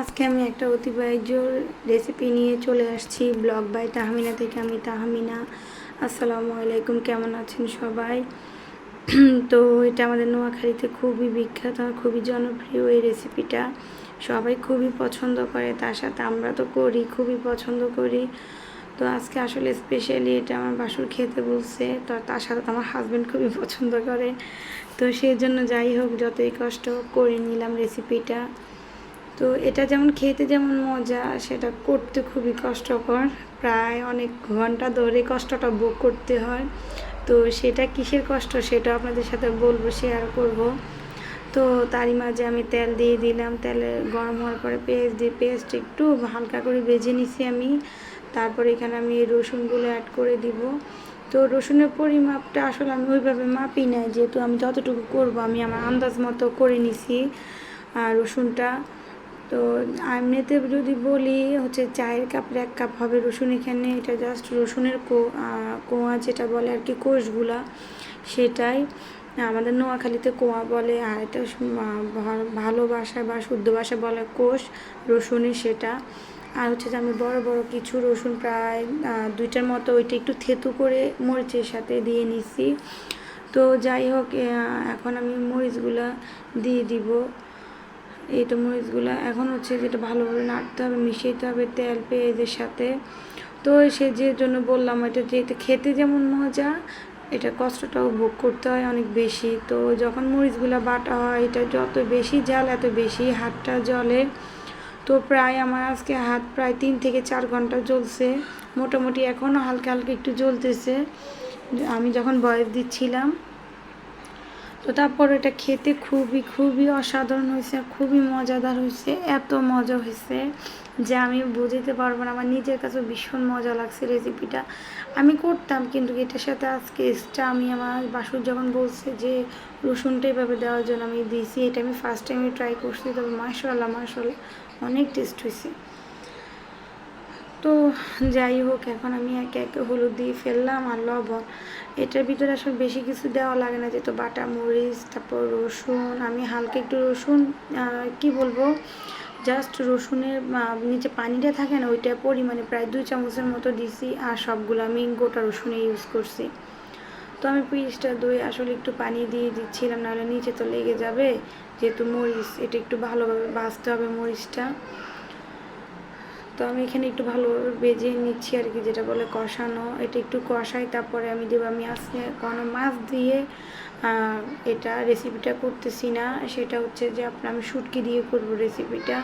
আজকে আমি একটা অতিবাহিত রেসিপি নিয়ে চলে আসছি ব্লগ বাই তাহমিনা থেকে আমি তাহমিনা। আসসালামু আলাইকুম, কেমন আছেন সবাই? তো এটা আমাদের নোয়াখালীতে খুবই বিখ্যাত আর খুবই জনপ্রিয় এই রেসিপিটা সবাই খুবই পছন্দ করে, তার সাথে আমরা তো করি, খুবই পছন্দ করি। তো আজকে আসলে স্পেশালি এটা আমার বাসুর খেতে বলছে, তো তার সাথে আমার হাজব্যান্ড খুবই পছন্দ করে। তো সেই জন্য যাই হোক, যতই কষ্ট করে নিলাম রেসিপিটা তো এটা যেমন খেতে যেমন মজা, সেটা করতে খুবই কষ্টকর। প্রায় অনেক ঘণ্টা ধরে কষ্টটা ভোগ করতে হয়। তো সেটা কিসের কষ্ট সেটা আপনাদের সাথে বলব শেয়ার করব। তো তারই মাঝে আমি তেল দিয়ে দিলাম। তেলে গরম হওয়ার পরে পেঁয়াজ দিয়ে পেঁয়াজটা একটু হালকা করে ভেজে নিছি আমি। তারপরে এখানে আমি এই রসুনগুলো অ্যাড করে দিব। তো রসুনের পরিমাপটা আসলে আমি ওইভাবে মাপি নাই, যেহেতু আমি যতটুকু করব আমি আমার আন্দাজ মতো করে নিছি আর রসুনটা। তো এমনিতে যদি বলি হচ্ছে চায়ের কাপের এক কাপ হবে রসুন এখানে, এটা জাস্ট রসুনের কো কোয়া যেটা বলে আর কি, কোষগুলা, সেটাই। আমাদের নোয়াখালীতে কোয়া বলে, আর এটা ভালো ভাষায় বা শুদ্ধ ভাষায় বলে কোষ রসুনের সেটা। আর হচ্ছে যে আমি বড় বড় কিছু রসুন প্রায় দুইটার মতো ওইটা একটু থেতু করে মরিচের সাথে দিয়ে নিছি। তো যাই হোক এখন আমি মরিচগুলা দিয়ে দিব। এই তো মরিচগুলো। এখন হচ্ছে যেটা ভালোভাবে নাড়তে হবে মিশিয়ে হবে তেল, পেঁয়াজের সাথে। তো সে যে জন্য বললাম, এটা যেহেতু খেতে যেমন মজা, এটা কষ্টটাও ভোগ করতে হয় অনেক বেশি। তো যখন মরিচগুলো বাটা হয়, এটা যত বেশি জাল এত বেশি হাতটা জলে তো প্রায় আমার আজকে হাত প্রায় তিন থেকে চার ঘণ্টা জ্বলছে। মোটামুটি এখনও হালকা হালকা একটু জ্বলতেছে। আমি যখন বয়স দিচ্ছিলাম তো তারপর এটা খেতে খুবই খুবই অসাধারণ হয়েছে, খুবই মজাদার হয়েছে, এত মজা হয়েছে যে আমি বুঝতে পারব না। আমার নিজের কাছে ভীষণ মজা লাগছে রেসিপিটা আমি করতাম, কিন্তু এটার সাথে আজকে এক্সট্রা আমি আমার বাসুর যখন বলছে যে রসুনটা এভাবে দেওয়ার জন্য আমি দিয়েছি, এটা আমি ফার্স্ট টাইমে ট্রাই করছি, তবে মাসাল্লাহ মাসাল্লাহ অনেক টেস্ট হয়েছে। তো যাই হোক, এখন আমি একে একে হলুদ দিয়ে ফেললাম আর লবণ। এটার ভিতরে আসলে বেশি কিছু দেওয়া লাগে না, যেহেতু বাটা, মরিচ, তারপর রসুন, আমি হালকা একটু রসুন কি বলব জাস্ট রসুনের নিচে পানিটা থাকে না ওইটা পরিমাণে প্রায় দুই চামচের মতো দিছি আর সবগুলো আমি গোটা রসুনে ইউজ করছি। তো আমি পিসটা দই আসলে একটু পানি দিয়ে দিচ্ছিলাম, নাহলে নিচে তো লেগে যাবে। যেহেতু মরিচ, এটা একটু ভালোভাবে বাছতে হবে মরিচটা। তো আমি এখানে একটু ভালো বেজে নিচ্ছি আর কি, যেটা বলে কষানো। এটা একটু কষাই, তারপরে আমি দেবো, আমি আজকে কোনো মাছ দিয়ে এটা রেসিপিটা করতেছি না। সেটা হচ্ছে যে আপনার আমি শুটকি দিয়ে করব রেসিপিটা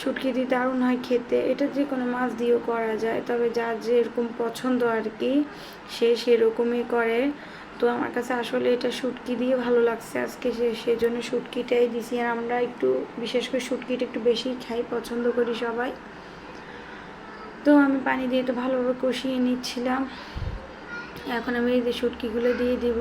শুটকি দিয়ে দারুণ হয় খেতে, এটা যে কোনো মাছ দিয়েও করা যায়, তবে যার যেরকম পছন্দ আর কি, সে সেরকমই করে। তো আমার কাছে আসলে এটা শুটকি দিয়ে ভালো লাগছে আজকে, সে সেজন্য শুটকিটাই দিছি। আর আমরা একটু, বিশেষ করে শুটকিটা একটু বেশি খাই, পছন্দ করি সবাই। তো আমি পানি দিয়ে তো ভালোভাবে কষিয়ে নিচ্ছিলাম। এখন আমি এই যে শুটকিগুলো দিয়ে দিব।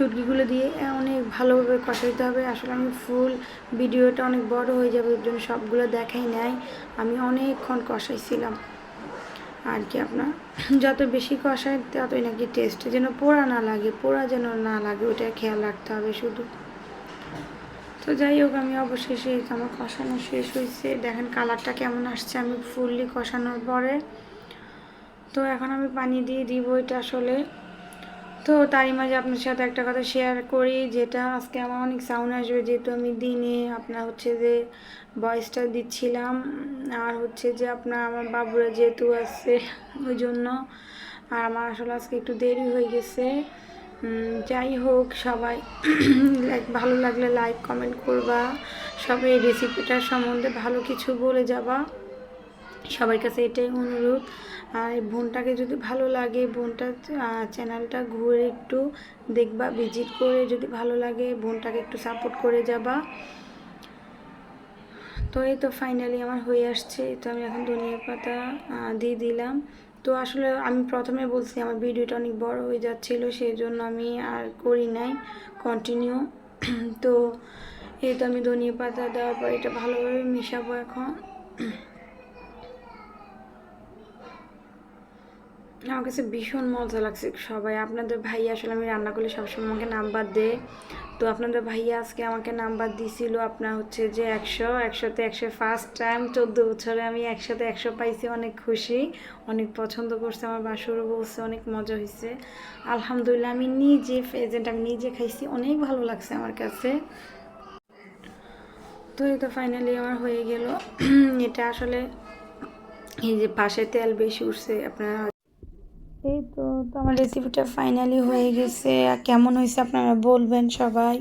শুটকিগুলো দিয়ে অনেক ভালোভাবে কষাইতে হবে। আসলে আমি ফুল ভিডিওটা অনেক বড় হয়ে যাবে, ওর জন্য সবগুলো দেখাই নাই। আমি অনেকক্ষণ কষাইছিলাম। আর কি আপনার? যত বেশি কষায় ততই নাকি টেস্ট যেন পোড়া না লাগে, পোড়া যেন না লাগে, ওটা খেয়াল রাখতে হবে শুধু। তো যাই হোক, আমি অবশেষে আমার কষানো শেষ হয়েছে। দেখেন কালারটা কেমন আসছে আমি ফুললি কষানোর পরে। তো এখন আমি পানি দিয়ে দিব এটা আসলে। তো তারই মাঝে আপনার সাথে একটা কথা শেয়ার করি, যেটা আজকে আমার অনেক সাউন্ড আসবে। যেহেতু আমি দিনে আপনার হচ্ছে যে ভয়েসটা দিচ্ছিলাম, আর হচ্ছে যে আপনার আমার বাবুরা যেহেতু আসছে ওই জন্য আর আমার আসলে আজকে একটু দেরি হয়ে গেছে। যাই হোক, সবাই লাইক ভালো লাগলে লাইক কমেন্ট করবা। সবাই রেসিপিটার সম্বন্ধে ভালো কিছু বলে যাবা। সবার কাছে এটাই অনুরোধ। আর বোনটাকে যদি ভালো লাগে, বোনটা চ্যানেলটা ঘুরে একটু দেখবা, ভিজিট করে যদি ভালো লাগে, বোনটাকে একটু সাপোর্ট করে যাবা। তো এই তো ফাইনালি আমার হয়ে আসছে, তো আমি এখন ধনিয়া পাতা দিয়ে দিলাম। তো আসলে আমি প্রথমে বলছি, আমার ভিডিওটা অনেক বড় হয়ে যাচ্ছিল সেই জন্য আমি আর করি নাই কন্টিনিউ তো এই তো আমি ধনিয়া পাতা দেওয়ার পর এটা ভালোভাবে মিশাবো এখন। আমার কাছে ভীষণ মজা লাগছে সবাই। আপনাদের ভাই আসলে আমি রান্না করলে সবসময় আমাকে নাম্বার দেয়। তো আপনাদের ভাইয়া আজকে আমাকে নাম্বার দিছিল আপনার হচ্ছে যে একশো, একশোতে একশো ফার্স্ট টাইম চোদ্দ বছরে আমি একসাথে একশো পাইছি, অনেক খুশি, অনেক পছন্দ করছে, আমার বাসুরও বলছে অনেক মজা হয়েছে আলহামদুলিল্লাহ, আমি নিজে প্রেজেন্ট আমি নিজে খাইছি, অনেক ভালো লাগছে আমার কাছে। তো তো ফাইনালি আমার হয়ে গেল। এটা আসলে এই যে পাশে তেল বেশি উঠছে, আপনারা এই তো তো আমার রেসিপিটা ফাইনালি হয়ে গেছে। আর কেমন হয়েছে আপনারা বলবেন সবাই।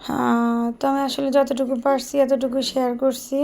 হ্যাঁ, তো আমি আসলে যতটুকু পারছি এতটুকু শেয়ার করছি।